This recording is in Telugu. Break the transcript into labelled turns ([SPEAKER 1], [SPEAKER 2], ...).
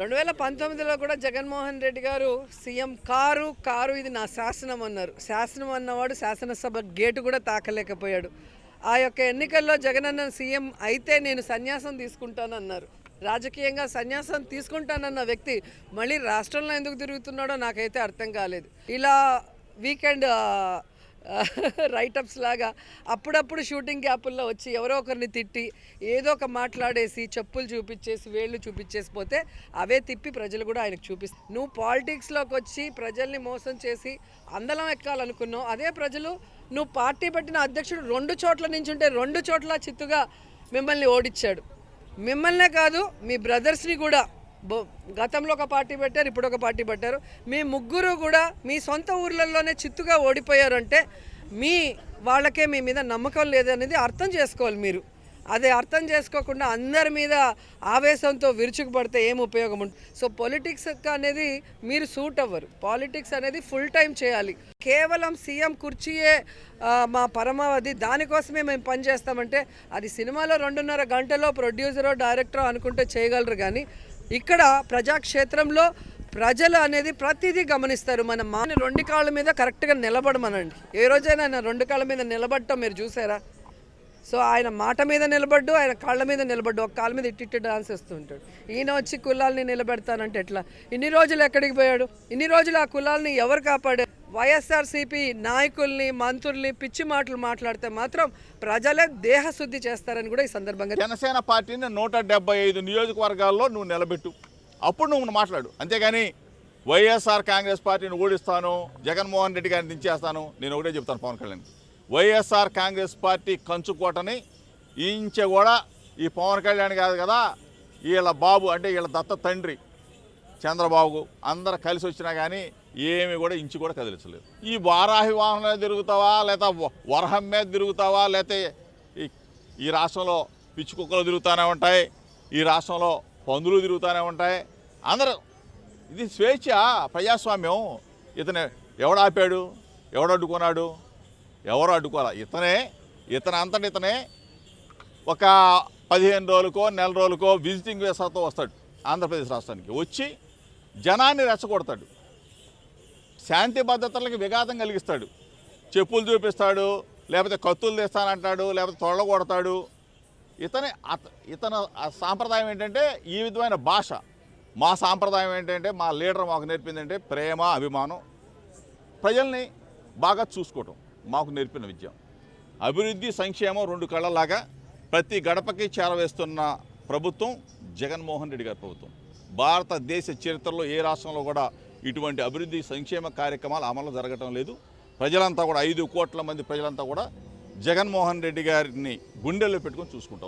[SPEAKER 1] రెండు వేల పంతొమ్మిదిలో కూడా జగన్మోహన్ రెడ్డి గారు సీఎం కారు కారు ఇది నా శాసనం అన్నారు. శాసనం అన్నవాడు శాసనసభ గేటు కూడా తాకలేకపోయాడు. ఆ యొక్క ఎన్నికల్లో జగనన్న సీఎం అయితే నేను సన్యాసం తీసుకుంటానన్నారు. రాజకీయంగా సన్యాసం తీసుకుంటానన్న వ్యక్తి మళ్ళీ రాష్ట్రంలో ఎందుకు తిరుగుతున్నాడో నాకైతే అర్థం కాలేదు. ఇలా వీకెండ్ రైటప్స్ లాగా అప్పుడప్పుడు షూటింగ్ గ్యాపుల్లో వచ్చి ఎవరో ఒకరిని తిట్టి ఏదో ఒక మాట్లాడేసి చెప్పులు చూపించేసి వేళ్ళు చూపించేసి పోతే అవే తిప్పి ప్రజలు కూడా ఆయనకు చూపిస్తారు నువ్వు పాలిటిక్స్లోకి వచ్చి ప్రజల్ని మోసం చేసి అందలం ఎక్కాలనుకున్నావు అదే ప్రజలు నువ్వు పార్టీ పట్టిన అధ్యక్షుడు రెండు చోట్ల నించుంటే రెండు చోట్ల చిత్తుగా మిమ్మల్ని ఓడించాడు. మిమ్మల్నే కాదు మీ బ్రదర్స్ని కూడా గతంలో ఒక పార్టీ పెట్టారు ఇప్పుడు ఒక పార్టీ పెట్టారు. మీ ముగ్గురు కూడా మీ సొంత ఊర్లలోనే చిత్తుగా ఓడిపోయారంటే మీ వాళ్ళకే మీ మీద నమ్మకం లేదనేది అర్థం చేసుకోవాలి మీరు. అదే అర్థం చేసుకోకుండా అందరి మీద ఆవేశంతో విరుచుకుపడితే ఏం ఉపయోగం ఉంటుంది సో పొలిటిక్స్ అనేది మీరు సూట్ అవ్వరు. పాలిటిక్స్ అనేది ఫుల్ టైం చేయాలి. కేవలం సీఎం కుర్చీయే మా పరమావధి దానికోసమే మేము పనిచేస్తామంటే అది సినిమాలో రెండున్నర గంటలో ప్రొడ్యూసరో డైరెక్టరో అనుకుంటే చేయగలరు కానీ ఇక్కడ ప్రజాక్షేత్రంలో ప్రజలు అనేది ప్రతిదీ గమనిస్తారు. మన మా రెండు కాళ్ళ మీద కరెక్ట్గా నిలబడమనండి. ఏ రోజైనా ఆయన రెండు కాళ్ళ మీద నిలబడటం మీరు చూసారా? సో ఆయన మాట మీద నిలబడ్డు ఆయన కాళ్ళ మీద నిలబడ్డు ఒక కాళ్ళ మీద ఇట్టి డాన్స్ వేస్తుంటాడు ఈయన వచ్చి కులాల్ని నిలబెడతానంటే ఎట్లా? ఇన్ని రోజులు ఎక్కడికి పోయాడు? ఇన్ని రోజులు ఆ కులాల్ని ఎవరు కాపాడారు? వైఎస్ఆర్సీపీ నాయకుల్ని మంత్రుల్ని పిచ్చి మాటలు మాట్లాడితే మాత్రం ప్రజలే దేహశుద్ధి చేస్తారని కూడా ఈ సందర్భంగా
[SPEAKER 2] జనసేన పార్టీని నూట డెబ్బై ఐదు నియోజకవర్గాల్లో నువ్వు నిలబెట్టు. అప్పుడు నువ్వు మాట్లాడు. అంతేగాని వైఎస్ఆర్ కాంగ్రెస్ పార్టీని ఓడిస్తాను జగన్మోహన్ రెడ్డి గారిని దించేస్తాను నేను ఒకటే చెప్తాను పవన్ కళ్యాణ్ వైఎస్ఆర్ కాంగ్రెస్ పార్టీ కంచుకోటని ఇంచె కూడా ఈ పవన్ కళ్యాణ్ కాదు కదా వీళ్ళ బాబు అంటే వీళ్ళ దత్త తండ్రి చంద్రబాబు అందరు కలిసి వచ్చినా కానీ ఏమి కూడా ఇంచు కూడా కదిలించలేదు. ఈ వారాహి వాహనంలో తిరుగుతావా లేదా వరహం మీద తిరుగుతావా లేకపోతే ఈ ఈ రాష్ట్రంలో పిచ్చి కుక్కలు తిరుగుతూనే ఉంటాయి ఈ రాష్ట్రంలో పందులు తిరుగుతూనే ఉంటాయి. అందరూ ఇది స్వేచ్ఛ ప్రజాస్వామ్యం. ఇతను ఎవడు ఆపాడు ఎవడు అడ్డుకున్నాడు ఎవరు అడ్డుకోవాలా? ఇతనే ఇతను అంతటి ఇతనే ఒక పదిహేను రోజులకో నెల రోజులకో విజిటింగ్ వేసాతో వస్తాడు ఆంధ్రప్రదేశ్ రాష్ట్రానికి. వచ్చి జనాన్ని రెచ్చగొడతాడు. శాంతి భద్రతలకు విఘాతం కలిగిస్తాడు. చెప్పులు చూపిస్తాడు లేకపోతే కత్తులు తీస్తానంటాడు లేకపోతే తొడలు కొడతాడు. ఇతని అత ఇతను సాంప్రదాయం ఏంటంటే ఈ విధమైన భాష. మా సాంప్రదాయం ఏంటంటే మా లీడర్ మాకు నేర్పిందంటే ప్రేమ అభిమానం. ప్రజల్ని బాగా చూసుకోవటం మాకు నేర్పిన విద్య. అభివృద్ధి సంక్షేమం రెండు కళ్ళలాగా ప్రతి గడపకి చేరవేస్తున్న ప్రభుత్వం జగన్మోహన్ రెడ్డి గారి ప్రభుత్వం. భారతదేశ చరిత్రలో ఏ రాష్ట్రంలో కూడా ఇటువంటి అభివృద్ధి సంక్షేమ కార్యక్రమాలు అమలు జరగటం లేదు. ప్రజలంతా కూడా ఐదు కోట్ల మంది ప్రజలంతా కూడా జగన్మోహన్ రెడ్డి గారిని గుండెల్లో పెట్టుకొని చూసుకుంటా